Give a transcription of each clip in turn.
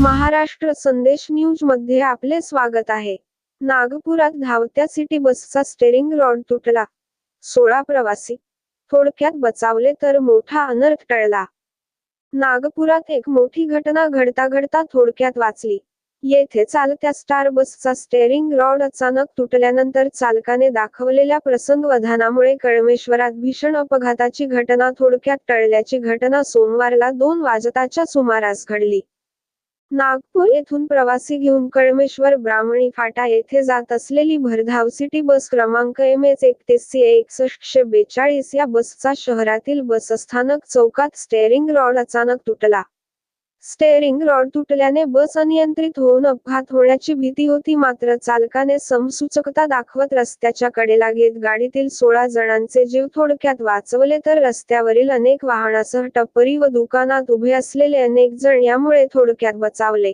महाराष्ट्र संदेश न्यूजमध्ये आपले स्वागत आहे. नागपुरात धावत्या सिटी बसचा स्टेरिंग रॉड तुटला. सोळा प्रवासी थोडक्यात बचावले तर मोठा अनर्थ टळला. नागपुरात एक मोठी घटना घडता घडता थोडक्यात वाचली. येथे चालत्या स्टार बसचा स्टेअरिंग रॉड अचानक तुटल्यानंतर चालकाने दाखवलेल्या प्रसंगवधानामुळे कळमेश्वरात भीषण अपघाताची घटना थोडक्यात टळल्याची घटना सोमवारला दोन वाजताच्या सुमारास घडली. नागपूर येथून प्रवासी घेऊन कळमेश्वर ब्राह्मणी फाटा येथे जात असलेली भरधाव सिटी बस क्रमांक एम एच एकतीस एकसष्टशे बेचाळीस या बसचा शहरातील बसस्थानक चौकात स्टेअरिंग रॉड अचानक तुटला. स्टेअरिंग रॉड तुटल्याने बस अनियंत्रित होऊन अपघात होण्याची भीती होती. मात्र चालकाने समसूचकता दाखवत रस्त्याच्या कडेला घेत गाडीतील सोळा जणांचे जीव थोडक्यात वाचवले तर रस्त्यावरील अनेक वाहनासह टपरी व दुकानात उभे असलेले अनेक जण यामुळे थोडक्यात बचावले.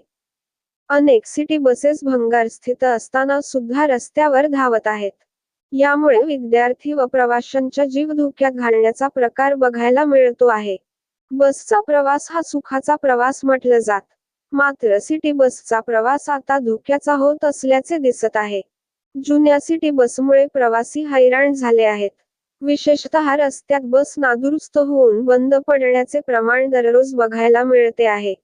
अनेक सिटी बसेस भंगार स्थित असताना सुद्धा रस्त्यावर धावत आहेत. यामुळे विद्यार्थी व प्रवाशांच्या जीव धोक्यात घालण्याचा प्रकार बघायला मिळतो आहे. बसचा प्रवास हा सुखाचा प्रवास म्हटलं जात. मात्र सिटी बसचा प्रवास आता धोक्याचा होत असल्याचे दिसत आहे. जुन्या सिटी बसमुळे प्रवासी हैराण झाले आहेत. विशेषतः रस्त्यात बस नादुरुस्त होऊन बंद पडण्याचे प्रमाण दररोज बघायला मिळते आहे.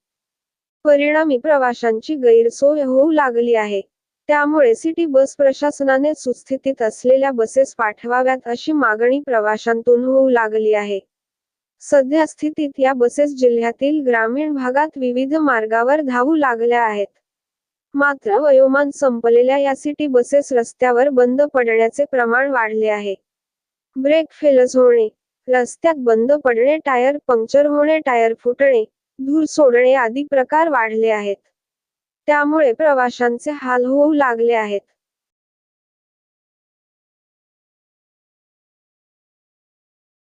परिणामी प्रवाशांची गैरसोय होऊ लागली आहे. त्यामुळे सिटी बस प्रशासनाने सुस्थितीत असलेल्या बसेस पाठवाव्यात अशी मागणी प्रवाशांतून होऊ लागली आहे. सध्या स्थितीत या बसेस जिल्ह्यातील ग्रामीण भागात विविध मार्गावर धावू लागल्या आहेत. मात्र वयोमान संपलेल्या या सिटी बसेस रस्त्यावर बंद पडण्याचे प्रमाण वाढले आहे. ब्रेक फेलस होणे रस्त्यात बंद पडणे टायर पंक्चर होणे टायर फुटणे धूर सोडणे आदी प्रकार वाढले आहेत. त्यामुळे प्रवाशांचे हाल होऊ लागले आहेत.